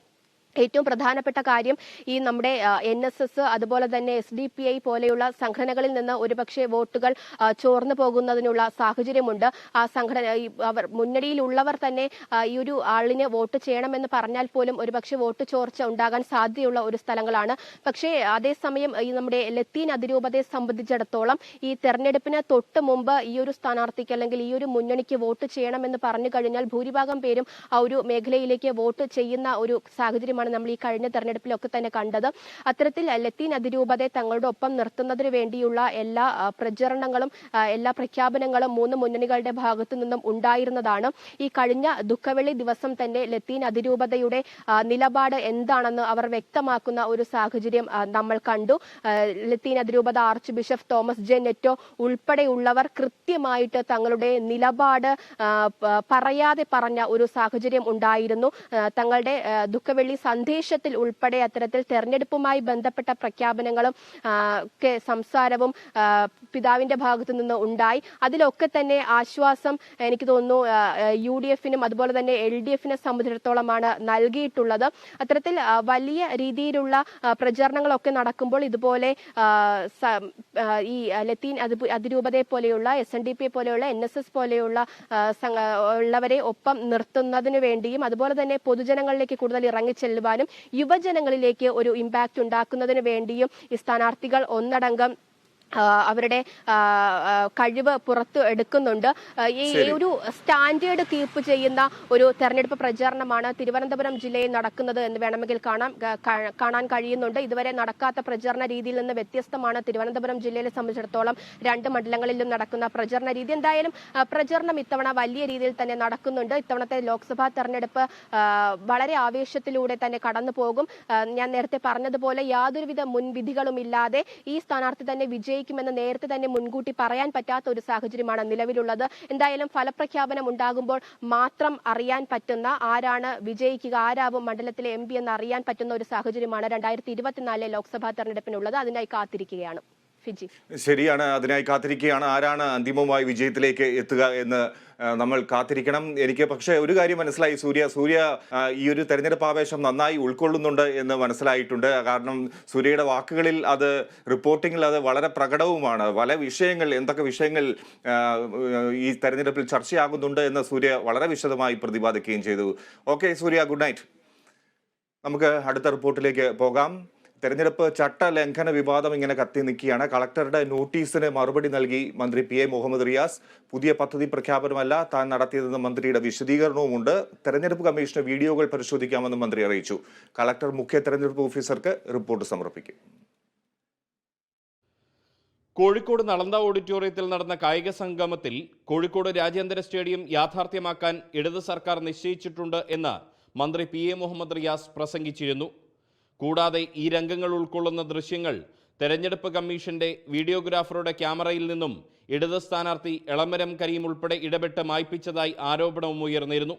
ഏറ്റവും പ്രധാനപ്പെട്ട കാര്യം ഈ നമ്മുടെ എൻ എസ് എസ് അതുപോലെ തന്നെ എസ് ഡി പി ഐ പോലെയുള്ള സംഘടനകളിൽ നിന്ന് ഒരുപക്ഷെ വോട്ടുകൾ ചോർന്നു പോകുന്നതിനുള്ള സാഹചര്യമുണ്ട്. ആ സംഘടന അവർ മുന്നണിയിലുള്ളവർ തന്നെ ഈ ഒരു ആളിന് വോട്ട് ചെയ്യണമെന്ന് പറഞ്ഞാൽ പോലും ഒരുപക്ഷെ വോട്ട് ചോർച്ച ഉണ്ടാകാൻ സാധ്യതയുള്ള ഒരു സ്ഥലങ്ങളാണ്. പക്ഷേ അതേസമയം ഈ നമ്മുടെ ലത്തീൻ അതിരൂപതയെ സംബന്ധിച്ചിടത്തോളം ഈ തെരഞ്ഞെടുപ്പിന് തൊട്ട് മുമ്പ് ഈ ഒരു സ്ഥാനാർത്ഥിക്ക് അല്ലെങ്കിൽ ഈ ഒരു മുന്നണിക്ക് വോട്ട് ചെയ്യണമെന്ന് പറഞ്ഞു കഴിഞ്ഞാൽ ഭൂരിഭാഗം പേരും ആ ഒരു മേഖലയിലേക്ക് വോട്ട് ചെയ്യുന്ന ഒരു സാഹചര്യമാണ് നമ്മൾ ഈ കഴിഞ്ഞ തെരഞ്ഞെടുപ്പിലൊക്കെ തന്നെ കണ്ടത്. അത്തരത്തിൽ ലത്തീൻ അതിരൂപതയെ തങ്ങളുടെ ഒപ്പം നിർത്തുന്നതിന് വേണ്ടിയുള്ള എല്ലാ പ്രചരണങ്ങളും എല്ലാ പ്രഖ്യാപനങ്ങളും മൂന്ന് മുന്നണികളുടെ ഭാഗത്തു നിന്നും ഉണ്ടായിരുന്നതാണ്. ഈ കഴിഞ്ഞ ദുഃഖവെള്ളി ദിവസം തന്നെ ലത്തീൻ അതിരൂപതയുടെ നിലപാട് എന്താണെന്ന് അവർ വ്യക്തമാക്കുന്ന ഒരു സാഹചര്യം നമ്മൾ കണ്ടു. ലത്തീൻ അതിരൂപത archbishop Thomas J Netto ഉൾപ്പെടെയുള്ളവർ കൃത്യമായിട്ട് തങ്ങളുടെ നിലപാട് പറയാതെ പറഞ്ഞ ഒരു സാഹചര്യം ഉണ്ടായിരുന്നു. തങ്ങളുടെ ദുഃഖവെള്ളി സന്ദേശത്തിൽ ഉൾപ്പെടെ അത്തരത്തിൽ തെരഞ്ഞെടുപ്പുമായി ബന്ധപ്പെട്ട പ്രഖ്യാപനങ്ങളും ഒക്കെ സംസാരവും പിതാവിന്റെ ഭാഗത്തു നിന്ന് ഉണ്ടായി. അതിലൊക്കെ തന്നെ ആശ്വാസം എനിക്ക് തോന്നുന്നു യു ഡി എഫിനും അതുപോലെ തന്നെ എൽ ഡി എഫിനെ സംബന്ധിച്ചിടത്തോളമാണ് നൽകിയിട്ടുള്ളത്. അത്തരത്തിൽ വലിയ രീതിയിലുള്ള പ്രചരണങ്ങളൊക്കെ നടക്കുമ്പോൾ ഇതുപോലെ ഈ ലത്തീൻ അതി- അതിരൂപതയെ പോലെയുള്ള എസ് എൻ ഡി പി പോലെയുള്ള എൻ എസ് എസ് പോലെയുള്ള ഉള്ളവരെ ഒപ്പം നിർത്തുന്നതിന് വേണ്ടിയും അതുപോലെ തന്നെ പൊതുജനങ്ങളിലേക്ക് കൂടുതൽ ഇറങ്ങിച്ചെല്ലുവാനും യുവജനങ്ങളിലേക്ക് ഒരു ഇമ്പാക്റ്റ് ഉണ്ടാക്കുന്നതിന് വേണ്ടിയും ഈ സ്ഥാനാർത്ഥികൾ ഒന്നടങ്കം അവരുടെ കഴിവ് പുറത്ത് എടുക്കുന്നുണ്ട്. ഈ ഒരു സ്റ്റാൻഡേർഡ് കീപ്പ് ചെയ്യുന്ന ഒരു തെരഞ്ഞെടുപ്പ് പ്രചാരണമാണ് തിരുവനന്തപുരം ജില്ലയിൽ നടക്കുന്നത് എന്ന് വേണമെങ്കിൽ കാണാം. കാണാൻ കഴിയുന്നുണ്ട്. ഇതുവരെ നടക്കാത്ത പ്രചരണ രീതിയിൽ നിന്ന് വ്യത്യസ്തമാണ് തിരുവനന്തപുരം ജില്ലയെ സംബന്ധിച്ചിടത്തോളം രണ്ട് മണ്ഡലങ്ങളിലും നടക്കുന്ന പ്രചരണ രീതി. എന്തായാലും പ്രചരണം ഇത്തവണ വലിയ രീതിയിൽ തന്നെ നടക്കുന്നുണ്ട്. ഇത്തവണത്തെ ലോക്സഭാ തെരഞ്ഞെടുപ്പ് വളരെ ആവേശത്തിലൂടെ തന്നെ കടന്നു പോകും ഞാൻ നേരത്തെ പറഞ്ഞതുപോലെ യാതൊരുവിധ മുൻവിധികളും ഇല്ലാതെ ഈ സ്ഥാനാർത്ഥി തന്നെ വിജയിക്കുമെന്ന് നേരത്തെ തന്നെ മുൻകൂട്ടി പറയാൻ പറ്റാത്ത ഒരു സാഹചര്യമാണ് നിലവിലുള്ളത്. എന്തായാലും ഫലപ്രഖ്യാപനം ഉണ്ടാകുമ്പോൾ മാത്രം അറിയാൻ പറ്റുന്ന ആരാണ് വിജയിക്കുക ആരാവും മണ്ഡലത്തിലെ എം എന്ന് അറിയാൻ പറ്റുന്ന ഒരു സാഹചര്യമാണ് രണ്ടായിരത്തി ഇരുപത്തിനാലിലെ ലോക്സഭാ തെരഞ്ഞെടുപ്പിനുള്ളത്. അതിനായി കാത്തിരിക്കുകയാണ്. ഫിജി. ശരിയാണ്. അതിനായി കാത്തിരിക്കുകയാണ്. ആരാണ് അന്തിമമായി വിജയത്തിലേക്ക് എത്തുക എന്ന് നമ്മൾ കാത്തിരിക്കണം. എനിക്ക് പക്ഷേ ഒരു കാര്യം മനസ്സിലായി. സൂര്യ സൂര്യ ഈ ഒരു തെരഞ്ഞെടുപ്പ് ആവേശം നന്നായി ഉൾക്കൊള്ളുന്നുണ്ട് എന്ന് മനസ്സിലായിട്ടുണ്ട്. കാരണം സൂര്യയുടെ വാക്കുകളിൽ അത് റിപ്പോർട്ടിങ്ങിൽ അത് വളരെ പ്രകടവുമാണ്. പല വിഷയങ്ങൾ എന്തൊക്കെ വിഷയങ്ങൾ ഈ തെരഞ്ഞെടുപ്പിൽ ചർച്ചയാകുന്നുണ്ട് എന്ന് സൂര്യ വളരെ വിശദമായി പ്രതിപാദിക്കുകയും ചെയ്തു. Okay Surya good night. നമുക്ക് അടുത്ത റിപ്പോർട്ടിലേക്ക് പോകാം. തെരഞ്ഞെടുപ്പ് ചട്ട ലംഘന വിവാദം ഇങ്ങനെ കത്തി നിൽക്കുകയാണ്. കളക്ടറുടെ നോട്ടീസിന് മറുപടി നൽകി മന്ത്രി പി എ മുഹമ്മദ് റിയാസ്. പുതിയ പദ്ധതി പ്രഖ്യാപനമല്ല താൻ നടത്തിയതെന്ന് മന്ത്രിയുടെ വിശദീകരണവുമുണ്ട്. തെരഞ്ഞെടുപ്പ് കമ്മീഷന് വീഡിയോകൾ പരിശോധിക്കാമെന്ന് മന്ത്രി അറിയിച്ചു. കളക്ടർ മുഖ്യ തെരഞ്ഞെടുപ്പ് ഓഫീസർക്ക് റിപ്പോർട്ട് സമർപ്പിക്കും. കോഴിക്കോട് നളന്ത ഓഡിറ്റോറിയത്തിൽ നടന്ന കായിക സംഗമത്തിൽ കോഴിക്കോട് രാജ്യാന്തര സ്റ്റേഡിയം യാഥാർത്ഥ്യമാക്കാൻ ഇടത് സർക്കാർ നിശ്ചയിച്ചിട്ടുണ്ട് എന്ന് മന്ത്രി പി എ മുഹമ്മദ് റിയാസ് പ്രസംഗിച്ചിരുന്നു. കൂടാതെ ഈ രംഗങ്ങൾ ഉൾക്കൊള്ളുന്ന ദൃശ്യങ്ങൾ തെരഞ്ഞെടുപ്പ് കമ്മീഷന്റെ വീഡിയോഗ്രാഫറുടെ ക്യാമറയിൽ നിന്നും ഇടത് സ്ഥാനാർത്ഥി എളമരം കരീം ഉൾപ്പെടെ ഇടപെട്ട് മായ്പിച്ചതായി ആരോപണവും ഉയർന്നിരുന്നു.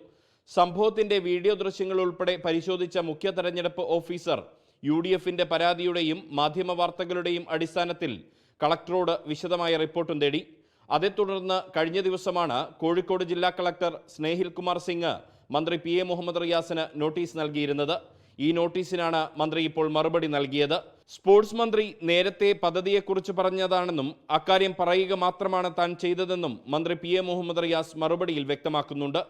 സംഭവത്തിന്റെ വീഡിയോ ദൃശ്യങ്ങൾ ഉൾപ്പെടെ പരിശോധിച്ച മുഖ്യ തെരഞ്ഞെടുപ്പ് ഓഫീസർ യു ഡി എഫിന്റെ പരാതിയുടെയും മാധ്യമ വാർത്തകളുടെയും അടിസ്ഥാനത്തിൽ കളക്ടറോട് വിശദമായ റിപ്പോർട്ടും തേടി. അതേ തുടർന്ന് കഴിഞ്ഞ ദിവസമാണ് കോഴിക്കോട് ജില്ലാ കളക്ടർ സ്നേഹിൽ കുമാർ സിംഗ് മന്ത്രി പി എ മുഹമ്മദ് റിയാസിന് നോട്ടീസ് നൽകിയിരുന്നത്. ഈ നോട്ടീസിനാണ് മന്ത്രി ഇപ്പോൾ മറുപടി നൽകിയത്. സ്പോർട്സ് മന്ത്രി നേരത്തെ പദ്ധതിയെക്കുറിച്ച് പറഞ്ഞതാണെന്നും അക്കാര്യം പറയുക മാത്രമാണ് താൻ ചെയ്തതെന്നും മന്ത്രി പി എ മുഹമ്മദ് റിയാസ് മറുപടിയിൽ വ്യക്തമാക്കുന്നുണ്ട്.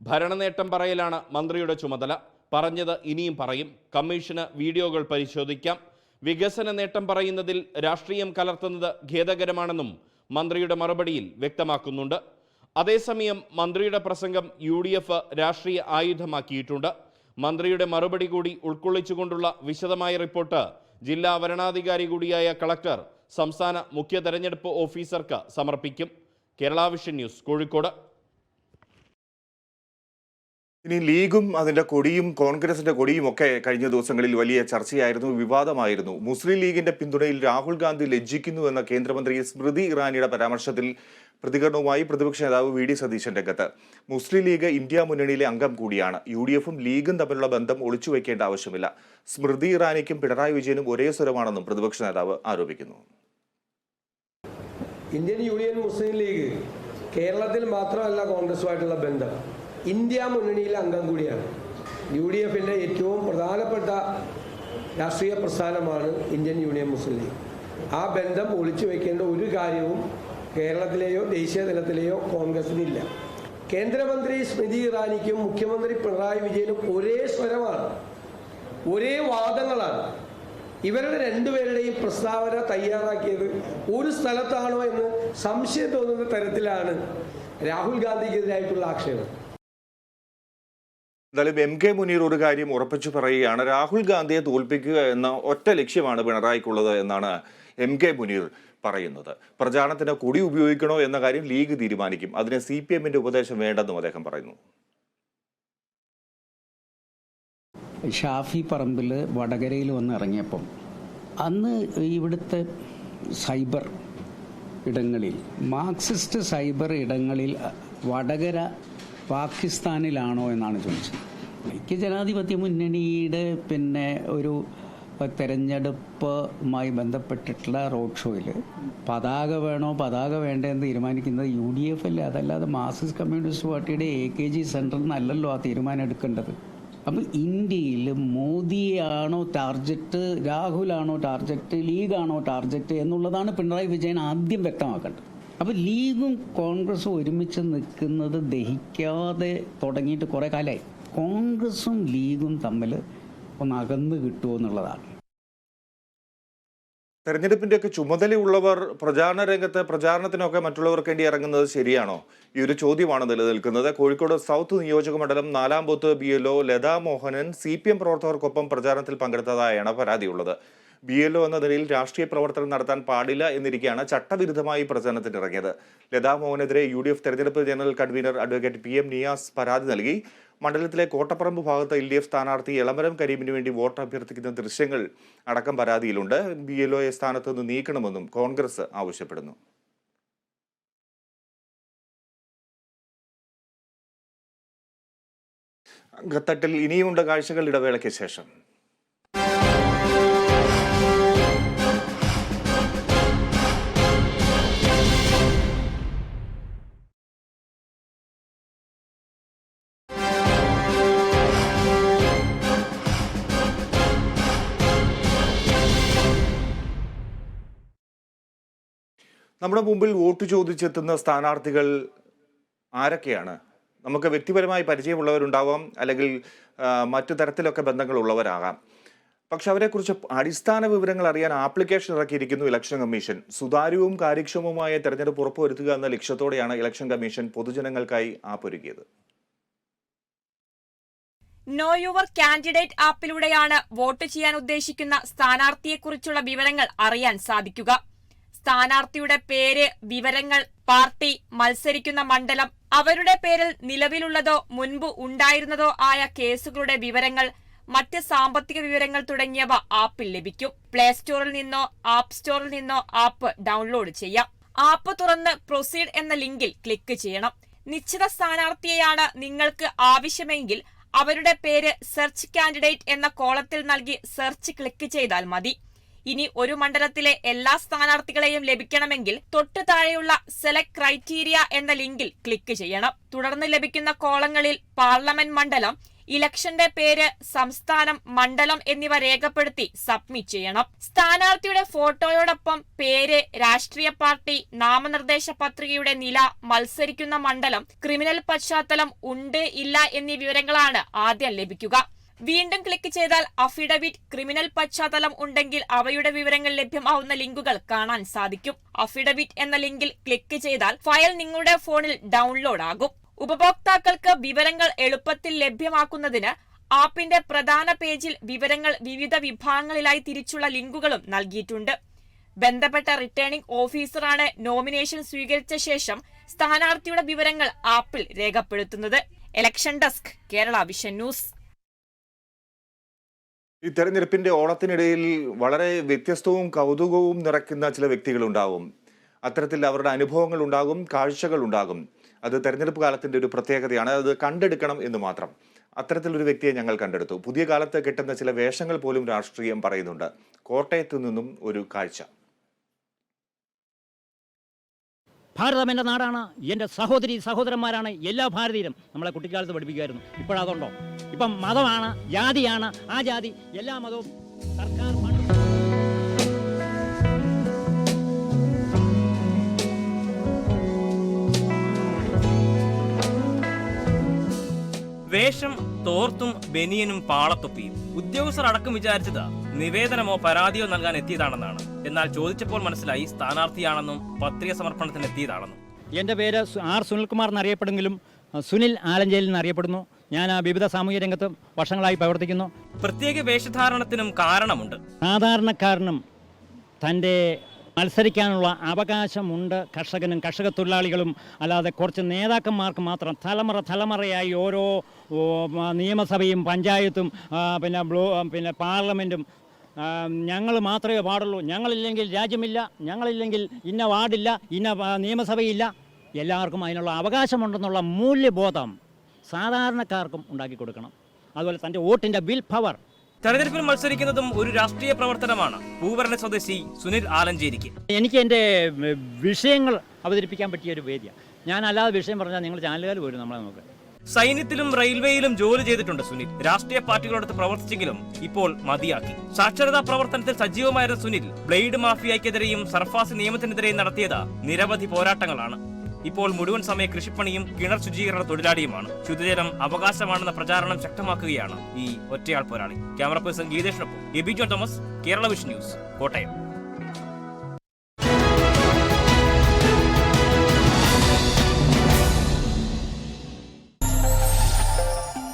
ഭരണനേട്ടം പറയലാണ് മന്ത്രിയുടെ ചുമതല. പറഞ്ഞത് ഇനിയും പറയും. കമ്മീഷന് വീഡിയോകൾ പരിശോധിക്കാം. വികസന നേട്ടം പറയുന്നതിൽ രാഷ്ട്രീയം കലർത്തുന്നത് ഖേദകരമാണെന്നും മന്ത്രിയുടെ മറുപടിയിൽ വ്യക്തമാക്കുന്നുണ്ട്. അതേസമയം മന്ത്രിയുടെ പ്രസംഗം യു രാഷ്ട്രീയ ആയുധമാക്കിയിട്ടുണ്ട്. മന്ത്രിയുടെ മറുപടി കൂടി ഉൾക്കൊള്ളിച്ചുകൊണ്ടുള്ള വിശദമായ റിപ്പോർട്ട് ജില്ലാ വരണാധികാരി കൂടിയായ കളക്ടർ സംസ്ഥാന മുഖ്യ തെരഞ്ഞെടുപ്പ് ഓഫീസർക്ക് സമർപ്പിക്കും. Kerala Vision News Kozhikode. ഇനി ലീഗും അതിന്റെ കൊടിയും കോൺഗ്രസിന്റെ കൊടിയും ഒക്കെ കഴിഞ്ഞ ദിവസങ്ങളിൽ വലിയ ചർച്ചയായിരുന്നു വിവാദമായിരുന്നു. മുസ്ലിം ലീഗിന്റെ പിന്തുണയിൽ രാഹുൽ ഗാന്ധി ലജ്ജിക്കുന്നു എന്ന കേന്ദ്രമന്ത്രി സ്മൃതി ഇറാനിയുടെ പരാമർശത്തിൽ പ്രതികരണവുമായി പ്രതിപക്ഷ നേതാവ് വി ഡി സതീശൻ രംഗത്ത്. മുസ്ലിം ലീഗ് ഇന്ത്യ മുന്നണിയിലെ അംഗം കൂടിയാണ്. യു ഡി എഫും ലീഗും തമ്മിലുള്ള ബന്ധം ഒളിച്ചു വയ്ക്കേണ്ട ആവശ്യമില്ല. സ്മൃതി ഇറാനിക്കും പിണറായി വിജയനും ഒരേ സ്വരമാണെന്നും പ്രതിപക്ഷ നേതാവ് ആരോപിക്കുന്നു. ഇന്ത്യൻ യൂണിയൻ മുസ്ലിം ലീഗ് കേരളത്തിൽ മാത്രമല്ല കോൺഗ്രസുമായിട്ടുള്ള ബന്ധം. ഇന്ത്യ മുന്നണിയിലെ അംഗം കൂടിയാണ്. യു ഡി എഫിന്റെ ഏറ്റവും പ്രധാനപ്പെട്ട രാഷ്ട്രീയ പ്രസ്ഥാനമാണ് ഇന്ത്യൻ യൂണിയൻ മുസ്ലിം ലീഗ്. ആ ബന്ധം ഒളിച്ചു വയ്ക്കേണ്ട ഒരു കാര്യവും കേരളത്തിലെയോ ദേശീയ തലത്തിലെയോ കോൺഗ്രസിനില്ല. കേന്ദ്രമന്ത്രി സ്മൃതി ഇറാനിക്കും മുഖ്യമന്ത്രി പിണറായി വിജയനും ഒരേ സ്വരമാണ്. ഒരേ വാദങ്ങളാണ്. ഇവരുടെ രണ്ടുപേരുടെയും പ്രസ്താവന തയ്യാറാക്കിയത് ഒരു സ്ഥലത്താണോ എന്ന് സംശയം തോന്നുന്ന തരത്തിലാണ് രാഹുൽ ഗാന്ധിക്കെതിരായിട്ടുള്ള ആക്ഷേപം. എന്തായാലും എം കെ മുനീർ ഒരു കാര്യം ഉറപ്പിച്ചു പറയുകയാണ്. രാഹുൽ ഗാന്ധിയെ തോൽപ്പിക്കുക എന്ന ഒറ്റ ലക്ഷ്യമാണ് പിണറായിക്കുള്ളത് എന്നാണ് എം കെ മുനീർ പറയുന്നത്. പ്രചാരണത്തിന് കൊടി ഉപയോഗിക്കണോ എന്ന കാര്യം ലീഗ് തീരുമാനിക്കും. അതിന് സി പി എമ്മിന്റെ ഉപദേശം വേണ്ടെന്നും അദ്ദേഹം പറയുന്നു. ഷാഫി പറമ്പിൽ വടകരയിൽ വന്ന് ഇറങ്ങിയപ്പം അന്ന് ഇവിടുത്തെ സൈബർ ഇടങ്ങളിൽ മാർക്സിസ്റ്റ് സൈബർ ഇടങ്ങളിൽ വടകര പാകിസ്ഥാനിലാണോ എന്നാണ് ചോദിച്ചത്. ഐക്യ ജനാധിപത്യ മുന്നണിയുടെ പിന്നെ ഒരു തെരഞ്ഞെടുപ്പുമായി ബന്ധപ്പെട്ടിട്ടുള്ള റോഡ് ഷോയിൽ പതാക വേണോ പതാക വേണ്ടേ എന്ന് തീരുമാനിക്കുന്നത് യു ഡി എഫ് അല്ലേ? അതല്ലാതെ മാർക്സിസ്റ്റ് കമ്മ്യൂണിസ്റ്റ് പാർട്ടിയുടെ എ കെ ജി സെന്ററിൽ നിന്നല്ലല്ലോ ആ തീരുമാനം എടുക്കേണ്ടത്. അപ്പം ഇന്ത്യയിൽ മോദിയാണോ ടാർജറ്റ് രാഹുലാണോ ടാർജറ്റ് ലീഗാണോ ടാർജറ്റ് എന്നുള്ളതാണ് പിണറായി വിജയൻ ആദ്യം വ്യക്തമാക്കേണ്ടത്. അപ്പോൾ ലീഗും കോൺഗ്രസും ഒരുമിച്ച് നിൽക്കുന്നത് ദഹിക്കാതെ തുടങ്ങിയിട്ട് കുറേ കാലമായി കോൺഗ്രസും ലീഗും തമ്മിൽ ഒന്ന് അകന്നു കിട്ടുമോ എന്നുള്ളതാണ്. തെരഞ്ഞെടുപ്പിന്റെയൊക്കെ ചുമതലയുള്ളവർ പ്രചാരണ രംഗത്ത് പ്രചാരണത്തിനൊക്കെ മറ്റുള്ളവർക്ക് വേണ്ടി ഇറങ്ങുന്നത് ശരിയാണോ? ഈ ഒരു ചോദ്യമാണ് നിലനിൽക്കുന്നത്. കോഴിക്കോട് സൗത്ത് നിയോജക മണ്ഡലം നാലാം booth B L O Latha Mohanan C P M പ്രവർത്തകർക്കൊപ്പം പ്രചാരണത്തിൽ പങ്കെടുത്തതായാണ് പരാതിയുള്ളത്. ബി എൽ ഒ എന്ന നിലയിൽ രാഷ്ട്രീയ പ്രവർത്തനം നടത്താൻ പാടില്ല എന്നിരിക്കെയാണ് ചട്ടവിരുദ്ധമായി പ്രചരണത്തിനിറങ്ങിയത്. ലതാ മോഹനെതിരെ യു ഡി എഫ് തെരഞ്ഞെടുപ്പ് general convener advocate P M Niyas പരാതി നൽകി. മണ്ഡലത്തിലെ കോട്ടപ്പറമ്പ് ഭാഗത്ത് എൽ ഡി എഫ് സ്ഥാനാർത്ഥി എളമരം കരീമിന് വേണ്ടി വോട്ട് അഭ്യർത്ഥിക്കുന്ന ദൃശ്യങ്ങൾ അടക്കം പരാതിയിലുണ്ട്. ബി എൽ ഒയെ സ്ഥാനത്ത് നിന്ന് നീക്കണമെന്നും കോൺഗ്രസ് ആവശ്യപ്പെടുന്നു. ഖത്തട്ടിൽ ഇനിയുമുണ്ട് കാഴ്ചകൾ ഇടവേളയ്ക്ക് ശേഷം. നമ്മുടെ മുമ്പിൽ വോട്ട് ചോദിച്ചെത്തുന്ന സ്ഥാനാർത്ഥികൾ ആരൊക്കെയാണ്? നമുക്ക് വ്യക്തിപരമായി പരിചയമുള്ളവരുണ്ടാവാം അല്ലെങ്കിൽ മറ്റു തരത്തിലൊക്കെ ബന്ധങ്ങളുള്ളവരാകാം. പക്ഷെ അവരെക്കുറിച്ച് അടിസ്ഥാന വിവരങ്ങൾ അറിയാൻ ആപ്ലിക്കേഷൻ ഇറക്കിയിരിക്കുന്നു ഇലക്ഷൻ കമ്മീഷൻ. സുതാര്യവും കാര്യക്ഷമവുമായ തെരഞ്ഞെടുപ്പ് ഉറപ്പുവരുത്തുക എന്ന ലക്ഷ്യത്തോടെയാണ് ഇലക്ഷൻ കമ്മീഷൻ പൊതുജനങ്ങൾക്കായി ആപ്പ് ഒരുക്കിയത്. നോ യുവർ കാൻഡിഡേറ്റ് ആപ്പിലൂടെയാണ് വോട്ട് ചെയ്യാൻ ഉദ്ദേശിക്കുന്ന സ്ഥാനാർത്ഥിയെക്കുറിച്ചുള്ള വിവരങ്ങൾ അറിയാൻ സാധിക്കുക. സ്ഥാനാർത്ഥിയുടെ പേര് വിവരങ്ങൾ പാർട്ടി മത്സരിക്കുന്ന മണ്ഡലം അവരുടെ പേരിൽ നിലവിലുള്ളതോ മുൻപ് ഉണ്ടായിരുന്നതോ ആയ കേസുകളുടെ വിവരങ്ങൾ മറ്റ് സാമ്പത്തിക വിവരങ്ങൾ തുടങ്ങിയവ ആപ്പിൽ ലഭിക്കും. പ്ലേ സ്റ്റോറിൽ നിന്നോ ആപ്പ് സ്റ്റോറിൽ നിന്നോ ആപ്പ് ഡൗൺലോഡ് ചെയ്യാം. ആപ്പ് തുറന്ന് പ്രൊസീഡ് എന്ന ലിങ്കിൽ ക്ലിക്ക് ചെയ്യണം. നിശ്ചിത സ്ഥാനാർത്ഥിയെയാണ് നിങ്ങൾക്ക് ആവശ്യമെങ്കിൽ അവരുടെ പേര് സെർച്ച് കാൻഡിഡേറ്റ് എന്ന കോളത്തിൽ നൽകി സെർച്ച് ക്ലിക്ക് ചെയ്താൽ മതി. ഇനി ഒരു മണ്ഡലത്തിലെ എല്ലാ സ്ഥാനാർത്ഥികളെയും ലഭിക്കണമെങ്കിൽ തൊട്ടു താഴെയുള്ള സെലക്ട് ക്രൈറ്റീരിയ എന്ന ലിങ്കിൽ ക്ലിക്ക് ചെയ്യണം. തുടർന്ന് ലഭിക്കുന്ന കോളങ്ങളിൽ പാർലമെന്റ് മണ്ഡലം ഇലക്ഷന്റെ പേര് സംസ്ഥാനം മണ്ഡലം എന്നിവ രേഖപ്പെടുത്തി സബ്മിറ്റ് ചെയ്യണം. സ്ഥാനാർത്ഥിയുടെ ഫോട്ടോയോടൊപ്പം പേര് രാഷ്ട്രീയ പാർട്ടി നാമനിർദ്ദേശ പത്രികയുടെ നില മത്സരിക്കുന്ന മണ്ഡലം ക്രിമിനൽ പശ്ചാത്തലം ഉണ്ട് ഇല്ല എന്നീ വിവരങ്ങളാണ് ആദ്യം ലഭിക്കുക. വീണ്ടും ക്ലിക്ക് ചെയ്താൽ അഫിഡവിറ്റ് ക്രിമിനൽ പശ്ചാത്തലം ഉണ്ടെങ്കിൽ അവയുടെ വിവരങ്ങൾ ലഭ്യമാവുന്ന ലിങ്കുകൾ കാണാൻ സാധിക്കും. അഫിഡവിറ്റ് എന്ന ലിങ്കിൽ ക്ലിക്ക് ചെയ്താൽ ഫയൽ നിങ്ങളുടെ ഫോണിൽ ഡൗൺലോഡ് ആകും. ഉപഭോക്താക്കൾക്ക് വിവരങ്ങൾ എളുപ്പത്തിൽ ലഭ്യമാക്കുന്നതിന് ആപ്പിന്റെ പ്രധാന പേജിൽ വിവരങ്ങൾ വിവിധ വിഭാഗങ്ങളിലായി തിരിച്ചുള്ള ലിങ്കുകളും നൽകിയിട്ടുണ്ട്. ബന്ധപ്പെട്ട റിട്ടേണിംഗ് ഓഫീസറാണ് നോമിനേഷൻ സ്വീകരിച്ച ശേഷം സ്ഥാനാർത്ഥിയുടെ വിവരങ്ങൾ ആപ്പിൽ രേഖപ്പെടുത്തുന്നത്. Election desk Kerala Vision News ഈ തെരഞ്ഞെടുപ്പിന്റെ ഓണത്തിനിടയിൽ വളരെ വ്യത്യസ്തവും കൗതുകവും നിറയ്ക്കുന്ന ചില വ്യക്തികളുണ്ടാവും. അത്തരത്തിൽ അവരുടെ അനുഭവങ്ങൾ ഉണ്ടാകും കാഴ്ചകൾ ഉണ്ടാകും. അത് തെരഞ്ഞെടുപ്പ് കാലത്തിന്റെ ഒരു പ്രത്യേകതയാണ്. അത് കണ്ടെടുക്കണം എന്ന് മാത്രം. അത്തരത്തിലൊരു വ്യക്തിയെ ഞങ്ങൾ കണ്ടെടുത്തു. പുതിയ കാലത്ത് കിട്ടുന്ന ചില വേഷങ്ങൾ പോലും രാഷ്ട്രീയം പറയുന്നുണ്ട്. കോട്ടയത്തു നിന്നും ഒരു കാഴ്ച. ഭാരതം എന്റെ നാടാണ് എന്റെ സഹോദരി സഹോദരന്മാരാണ് എല്ലാ ഭാരതീയരും നമ്മളെ കുട്ടിക്കാലത്ത് പഠിപ്പിക്കുമായിരുന്നു. ഇപ്പോഴതുണ്ടോ? ഇപ്പം മതമാണ് ജാതിയാണ് ആ ജാതി എല്ലാ മതവും സർക്കാർ വേഷം തോർത്തും ബനിയനും പാളത്തൊപ്പിയും. ഉദ്യോഗസ്ഥർ അടക്കം വിചാരിച്ചത് നിവേദനമോ പരാതിയോ നൽകാൻ എത്തിയതാണെന്നാണ്. എന്നാൽ ചോദിച്ചപ്പോൾ മനസ്സിലായി സ്ഥാനാർത്ഥിയാണെന്നും പത്രിക സമർപ്പണത്തിന് എത്തിയതാണെന്നും എന്റെ പേര് ആർ സുനിൽകുമാർ എന്നറിയപ്പെടുമെങ്കിലും സുനിൽ ആലഞ്ചേൽ എന്നറിയപ്പെടുന്നു. ഞാൻ ആ, വിവിധ സാമൂഹ്യ രംഗത്ത് വർഷങ്ങളായി പ്രവർത്തിക്കുന്നു. പ്രത്യേക വേഷധാരണത്തിനും കാരണമുണ്ട്. സാധാരണക്കാരനും തന്റെ മത്സരിക്കാനുള്ള അവകാശമുണ്ട്. കർഷകനും കർഷക തൊഴിലാളികളും അല്ലാതെ കുറച്ച് നേതാക്കന്മാർക്ക് മാത്രം തലമുറ തലമുറയായി ഓരോ നിയമസഭയും പഞ്ചായത്തും പിന്നെ ബ്ലോ പിന്നെ പാർലമെന്റും ഞങ്ങൾ മാത്രമേ പാടുള്ളൂ. ഞങ്ങളില്ലെങ്കിൽ രാജ്യമില്ല ഞങ്ങളില്ലെങ്കിൽ ഇന്ന വാർഡില്ല ഇന്ന നിയമസഭയില്ല. എല്ലാവർക്കും അതിനുള്ള അവകാശമുണ്ടെന്നുള്ള മൂല്യബോധം സാധാരണക്കാർക്കും ഉണ്ടാക്കി കൊടുക്കണം. അതുപോലെ തന്റെ വോട്ടിന്റെ ബിൽ പവർ തെരഞ്ഞെടുപ്പിൽ മത്സരിക്കുന്നതും ഒരു രാഷ്ട്രീയ പ്രവർത്തനമാണ്. പൂവരണ സ്വദേശി സുനിൽ ആലഞ്ചേരിക്ക്. എനിക്ക് എന്റെ വിഷയങ്ങൾ അവതരിപ്പിക്കാൻ പറ്റിയ ഒരു വേദിയാണ് ഞാൻ അല്ലാതെ വിഷയം പറഞ്ഞാൽ നിങ്ങൾ ചാനലുകാർ പോലും നമ്മളെ നോക്കുക സൈന്യത്തിലും റെയിൽവേയിലും ജോലി ചെയ്തിട്ടുണ്ട് സുനിൽ. രാഷ്ട്രീയ പാർട്ടികളോടൊത്ത് പ്രവർത്തിച്ചെങ്കിലും ഇപ്പോൾ മതിയാക്കി. സാക്ഷരതാ പ്രവർത്തനത്തിൽ സജീവമായിരുന്ന സുനിൽ ബ്ലേഡ് മാഫിയക്കെതിരെയും സർഫാസ് നിയമത്തിനെതിരെയും നടത്തിയത് നിരവധി പോരാട്ടങ്ങളാണ്. ഇപ്പോൾ മുഴുവൻ സമയ കൃഷിപ്പണിയും കിണർ ശുചീകരണ തൊഴിലാളിയുമാണ്. ശുദ്ധജലം അവകാശമാണെന്ന പ്രചാരണം ശക്തമാക്കുകയാണ് ഈ ഒറ്റയാൾ പോരാളി. Camera person ഗീതേഷിനൊപ്പം Abi John Thomas Kerala Vision News Kottayam.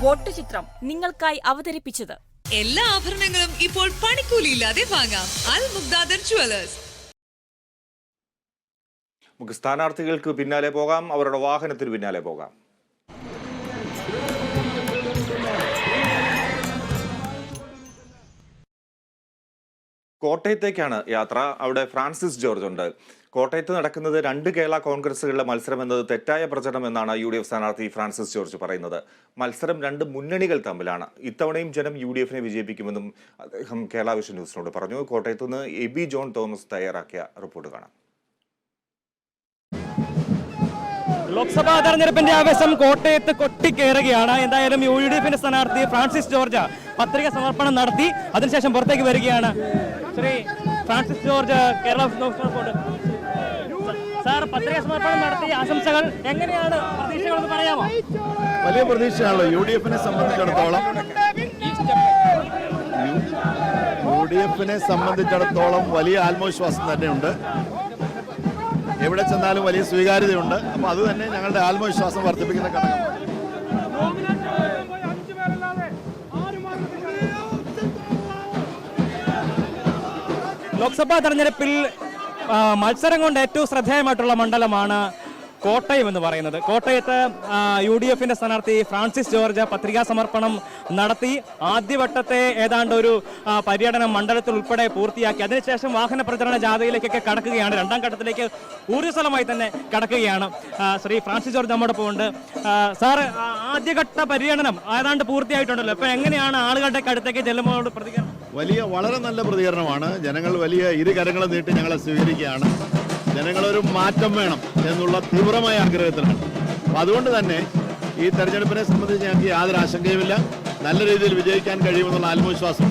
Vote ചിത്രം നിങ്ങൾക്കായി അവതരിപ്പിച്ചത്. എല്ലാ ആഭരണങ്ങളും ഇപ്പോൾ പണിക്കൂലിയില്ലാതെ വാങ്ങാം. അൽ മുഗ്ദാദർ ജുവലേഴ്സ് നമുക്ക് സ്ഥാനാർത്ഥികൾക്ക് പിന്നാലെ പോകാം അവരുടെ വാഹനത്തിന് പിന്നാലെ പോകാം. കോട്ടയത്തേക്കാണ് യാത്ര. അവിടെ ഫ്രാൻസിസ് ജോർജ് ഉണ്ട്. കോട്ടയത്ത് നടക്കുന്നത് രണ്ട് കേരള കോൺഗ്രസുകളുടെ മത്സരം എന്നത് തെറ്റായ പ്രചരണം എന്നാണ് യു ഡി എഫ് സ്ഥാനാർത്ഥി ഫ്രാൻസിസ് ജോർജ് പറയുന്നത്. മത്സരം രണ്ട് മുന്നണികൾ തമ്മിലാണ്. ഇത്തവണയും ജനം യു ഡി എഫിനെ വിജയിപ്പിക്കുമെന്നും അദ്ദേഹം കേരള വിഷൻ ന്യൂസിനോട് പറഞ്ഞു. കോട്ടയത്ത് നിന്ന് എ ബി ജോൺ തോമസ് തയ്യാറാക്കിയ റിപ്പോർട്ട് കാണാം. ലോക്സഭാ തെരഞ്ഞെടുപ്പിന്റെ ആവേശം കോട്ടയത്ത് കൊട്ടിക്കേറുകയാണ്. എന്തായാലും യു ഡി എഫിന്റെ സ്ഥാനാർത്ഥി ഫ്രാൻസിസ് ജോർജ് പത്രിക സമർപ്പണം നടത്തി അതിനുശേഷം പുറത്തേക്ക് വരികയാണ്. Shri Francis George Kerala. Sir പത്രിക സമർപ്പണം നടത്തി ആശംസകൾ എങ്ങനെയാണ്? പ്രതീക്ഷകൾ പറയാമോ? വലിയ പ്രതീക്ഷയാണല്ലോ. യു ഡി എഫിനെ സംബന്ധിച്ചിടത്തോളം. യു ഡി എഫിനെ സംബന്ധിച്ചിടത്തോളം വലിയ ആത്മവിശ്വാസം തന്നെയുണ്ട്. എവിടെ ചെന്നാലും വലിയ സ്വീകാര്യതയുണ്ട്. അപ്പോൾ അത് തന്നെ ഞങ്ങളുടെ ആത്മവിശ്വാസം വർദ്ധിപ്പിക്കുന്ന ഘടകം. ലോക്സഭാ തെരഞ്ഞെടുപ്പിൽ മത്സരം കൊണ്ട് ഏറ്റവും ശ്രദ്ധേയമായിട്ടുള്ള മണ്ഡലമാണ് കോട്ടയം എന്ന് പറയുന്നത്. കോട്ടയത്ത് യു ഡി എഫിന്റെ സ്ഥാനാർത്ഥി ഫ്രാൻസിസ് ജോർജ് പത്രികാ സമർപ്പണം നടത്തി ആദ്യവട്ടത്തെ ഏതാണ്ട് ഒരു പര്യടനം മണ്ഡലത്തിൽ ഉൾപ്പെടെ പൂർത്തിയാക്കി. അതിനുശേഷം വാഹന പ്രചരണ ജാഥയിലേക്കൊക്കെ കടക്കുകയാണ്. രണ്ടാം ഘട്ടത്തിലേക്ക് ഊർജസ്വലമായി തന്നെ കടക്കുകയാണ് ശ്രീ ഫ്രാൻസിസ് ജോർജ് നമ്മോടൊപ്പം ഉണ്ട്. സാർ ആദ്യഘട്ട പര്യടനം ഏതാണ്ട് പൂർത്തിയായിട്ടുണ്ടല്ലോ. ഇപ്പൊ എങ്ങനെയാണ് ആളുകളുടെ അടുത്തേക്ക് ചെല്ലുമ്പോൾ പ്രതികരണം? വലിയ വളരെ നല്ല പ്രതികരണമാണ്. ജനങ്ങൾ വലിയ ഇരു കരങ്ങളും നീട്ടി ഞങ്ങളെ സ്വീകരിക്കുകയാണ്. ജനങ്ങളൊരു മാറ്റം വേണം എന്നുള്ള തീവ്രമായ ആഗ്രഹത്തിലാണ്. അപ്പം അതുകൊണ്ട് തന്നെ ഈ തെരഞ്ഞെടുപ്പിനെ സംബന്ധിച്ച് ഞങ്ങൾക്ക് യാതൊരു ആശങ്കയുമില്ല. നല്ല രീതിയിൽ വിജയിക്കാൻ കഴിയുമെന്നുള്ള ആത്മവിശ്വാസം.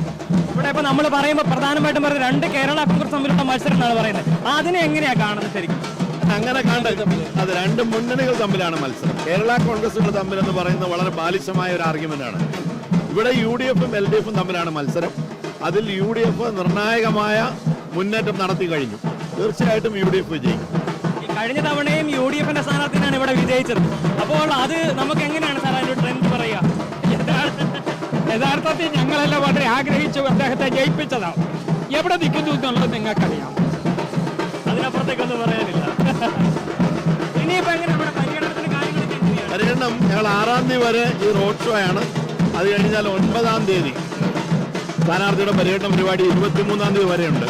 ഇവിടെ ഇപ്പൊ നമ്മൾ പറയുമ്പോൾ പ്രധാനമായിട്ടും പറയുന്നത് രണ്ട് കേരള കോൺഗ്രസ് തമ്മിലുള്ള മത്സരം എന്നാണ് പറയുന്നത് അതിനെ എങ്ങനെയാ കാണുന്നത് ശരിക്കും? അങ്ങനെ കണ്ട് അത് രണ്ട് മുന്നണികൾ തമ്മിലാണ് മത്സരം. കേരള കോൺഗ്രസുകൾ തമ്മിൽ എന്ന് പറയുന്നത് വളരെ ബാലിശമായ ഒരു ആർഗ്യുമെന്റ് ആണ്. ഇവിടെ യു ഡി എഫും എൽ ഡി എഫും തമ്മിലാണ് മത്സരം. അതിൽ യു ഡി എഫ് നിർണായകമായ മുന്നേറ്റം നടത്തി കഴിഞ്ഞു. തീർച്ചയായിട്ടും യു ഡി എഫ് വിജയിക്കും. കഴിഞ്ഞ തവണയും യു ഡി എഫിന്റെ സ്ഥാനാർത്ഥിയാണ് ഇവിടെ വിജയിച്ചത്. അപ്പോൾ അത് നമുക്ക് എങ്ങനെയാണ് സാർ അതിന്റെ ട്രെൻഡ് പറയുക? യഥാർത്ഥത്തിൽ ഞങ്ങളെല്ലാം വളരെ ആഗ്രഹിച്ചു അദ്ദേഹത്തെ ജയിപ്പിച്ചതാണ്. എവിടെ നിൽക്കുന്നു എന്നുള്ളത് നിങ്ങൾക്കറിയാം. അതിനപ്പുറത്തേക്കൊന്നും പറയാനില്ല. ഇനിയിപ്പോ എങ്ങനെ ഇവിടെ പര്യടനത്തിന് കാര്യങ്ങളൊക്കെ എങ്ങനെയാണ്? പര്യടനം ഞങ്ങൾ ആറാം തീയതി വരെ ഈ റോഡ് ഷോ ആണ്. അത് കഴിഞ്ഞാൽ ഒൻപതാം തീയതി സ്ഥാനാർത്ഥിയുടെ പര്യടന പരിപാടി ഇരുപത്തിമൂന്നാം തീയതി വരെയുണ്ട്.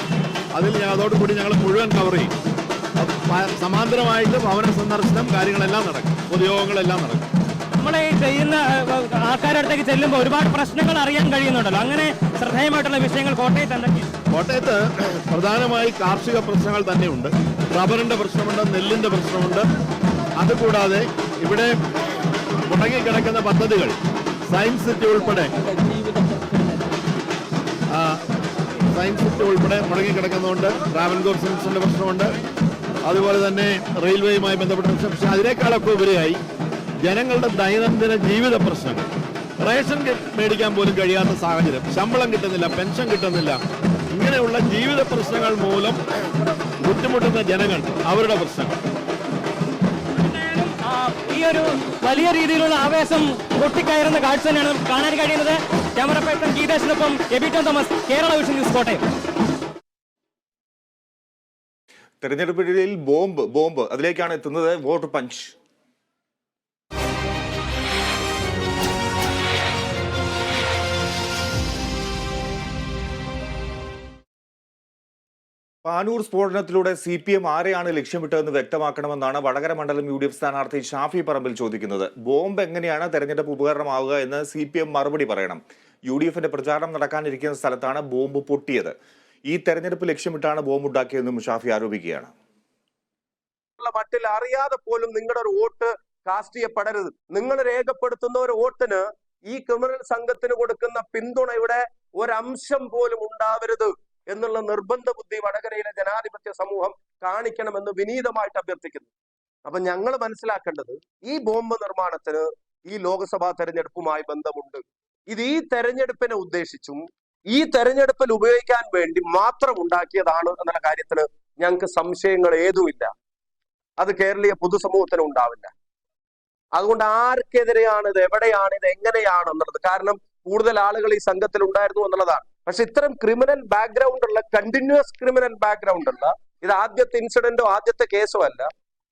അതിൽ അതോടുകൂടി ഞങ്ങൾ മുഴുവൻ കവർ ചെയ്യും. സമാന്തരമായിട്ട് ഭവന സന്ദർശനം കാര്യങ്ങളെല്ലാം നടക്കും. പൊതുയോഗങ്ങളെല്ലാം നടക്കും. നമ്മൾ ഈ ചെയ്യുന്ന ആൾക്കാരുടെ അടുത്തേക്ക് ചെല്ലുമ്പോൾ ഒരുപാട് പ്രശ്നങ്ങൾ അറിയാൻ കഴിയുന്നുണ്ടല്ലോ. അങ്ങനെ ശ്രദ്ധേയമായിട്ടുള്ള വിഷയങ്ങൾ കോട്ടയത്ത് എന്തൊക്കെയാണ് കോട്ടയത്ത് പ്രധാനമായി കാർഷിക പ്രശ്നങ്ങൾ തന്നെയുണ്ട്. റബ്ബറിന്റെ പ്രശ്നമുണ്ട് നെല്ലിന്റെ പ്രശ്നമുണ്ട്. അതുകൂടാതെ ഇവിടെ മുടങ്ങിക്കിടക്കുന്ന പദ്ധതികൾ സയൻസ് സിറ്റി ഉൾപ്പെടെ സയൻസ് സിറ്റി ഉൾപ്പെടെ മുടങ്ങിക്കിടക്കുന്നതുകൊണ്ട് ട്രാവൻകൂർ സയൻസിന്റെ പ്രശ്നമുണ്ട്. അതുപോലെ തന്നെ റെയിൽവേയുമായി ബന്ധപ്പെട്ട പ്രശ്നം പക്ഷേ അതിനേക്കാളൊക്കെ ഉപരിയായി ജനങ്ങളുടെ ദൈനംദിന ജീവിത പ്രശ്നങ്ങൾ. റേഷൻ മേടിക്കാൻ പോലും കഴിയാത്ത സാഹചര്യം. ശമ്പളം കിട്ടുന്നില്ല പെൻഷൻ കിട്ടുന്നില്ല. ഇങ്ങനെയുള്ള ജീവിത പ്രശ്നങ്ങൾ മൂലം ബുദ്ധിമുട്ടുന്ന ജനങ്ങൾ അവരുടെ പ്രശ്നങ്ങൾ. ഈ ഒരു വലിയ രീതിയിലുള്ള ആവേശം പൊട്ടിക്കയറുന്ന കാഴ്ച തന്നെയാണ് കാണാൻ കഴിയുന്നത്. ക്യാമറ പേഴ്സൺ ഗീതേഷിനൊപ്പം എബിറ്റൻ Thomas Kerala Vision News Kottayam. തെരഞ്ഞെടുപ്പിൽ ബോംബ് ബോംബ് അതിലേക്കാണ് എത്തുന്നത് വോട്ട് പഞ്ച്. പാനൂർ സ്ഫോടനത്തിലൂടെ സി പി എം ആരെയാണ് ലക്ഷ്യമിട്ടതെന്ന് വ്യക്തമാക്കണമെന്നാണ് വടകര മണ്ഡലം യു ഡി എഫ് സ്ഥാനാർത്ഥി ഷാഫി പറമ്പിൽ ചോദിക്കുന്നത്. ബോംബ് എങ്ങനെയാണ് തെരഞ്ഞെടുപ്പ് ഉപകരണമാവുക എന്ന് സി പി എം മറുപടി പറയണം. യു ഡി എഫിന്റെ പ്രചാരണം നടക്കാനിരിക്കുന്ന സ്ഥലത്താണ് ബോംബ് പൊട്ടിയത്. ഈ തെരഞ്ഞെടുപ്പ് ലക്ഷ്യമിട്ടാണ് ബോംബ് ഉണ്ടാക്കിയതെന്നും ഷാഫി ആരോപിക്കുകയാണ്. മട്ടിൽ അറിയാതെ പോലും നിങ്ങളുടെ ഒരു വോട്ട് കാസ്റ്റ് ചെയ്യപ്പെടരുത്. നിങ്ങൾ രേഖപ്പെടുത്തുന്ന ഒരു വോട്ടിന് ഈ ക്രിമിനൽ സംഘത്തിന് കൊടുക്കുന്ന പിന്തുണയുടെ ഒരംശം പോലും ഉണ്ടാവരുത്. എന്നുള്ള നിർബന്ധ ബുദ്ധി വടകരയിലെ ജനാധിപത്യ സമൂഹം കാണിക്കണമെന്ന് വിനീതമായിട്ട് അഭ്യർത്ഥിക്കുന്നു. അപ്പൊ ഞങ്ങൾ മനസ്സിലാക്കേണ്ടത് ഈ ബോംബ് നിർമ്മാണത്തിന് ഈ ലോക്സഭാ തെരഞ്ഞെടുപ്പുമായി ബന്ധമുണ്ട്. ഇത് ഈ തെരഞ്ഞെടുപ്പിനെ ഉദ്ദേശിച്ചും ഈ തെരഞ്ഞെടുപ്പിൽ ഉപയോഗിക്കാൻ വേണ്ടി മാത്രം ഉണ്ടാക്കിയതാണ് എന്നുള്ള കാര്യത്തിന് ഞങ്ങൾക്ക് സംശയങ്ങൾ ഏതുമില്ല. അത് കേരളീയ പൊതുസമൂഹത്തിന് ഉണ്ടാവില്ല. അതുകൊണ്ട് ആർക്കെതിരെയാണ് ഇത് എവിടെയാണ് ഇത് എങ്ങനെയാണ് എന്നുള്ളത്. കാരണം കൂടുതൽ ആളുകൾ ഈ സംഘത്തിൽ ഉണ്ടായിരുന്നു എന്നുള്ളതാണ്. പക്ഷെ ഇത്തരം ക്രിമിനൽ ബാക്ക്ഗ്രൗണ്ട് ഉള്ള കണ്ടിന്യൂസ് ക്രിമിനൽ ബാക്ക്ഗ്രൗണ്ട് ഉള്ള ഇത് ആദ്യത്തെ ഇൻസിഡന്റോ ആദ്യത്തെ കേസോ അല്ല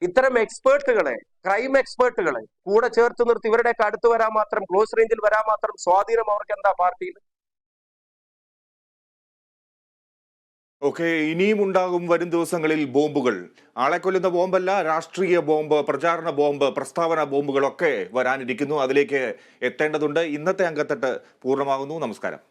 ഇത്തരം എക്സ്പേർട്ടുകളെ ക്രൈം എക്സ്പേർട്ടുകളെ കൂടെ ചേർത്ത് നിർത്തി ഇവരുടെയൊക്കെ അടുത്ത് വരാൻ മാത്രം ക്ലോസ് റേഞ്ചിൽ വരാൻ മാത്രം സ്വാധീനം അവർക്ക് എന്താ പാർട്ടിയിൽ ഓക്കെ ഇനിയും ഉണ്ടാകും വരും ദിവസങ്ങളിൽ ബോംബുകൾ. ആളെ കൊല്ലുന്ന ബോംബല്ല രാഷ്ട്രീയ ബോംബ് പ്രചാരണ ബോംബ് പ്രസ്താവന ബോംബുകളൊക്കെ വരാനിരിക്കുന്നു. അതിലേക്ക് എത്തേണ്ടതുണ്ട്. ഇന്നത്തെ അംഗത്തട്ട് പൂർണമാകുന്നു. നമസ്കാരം.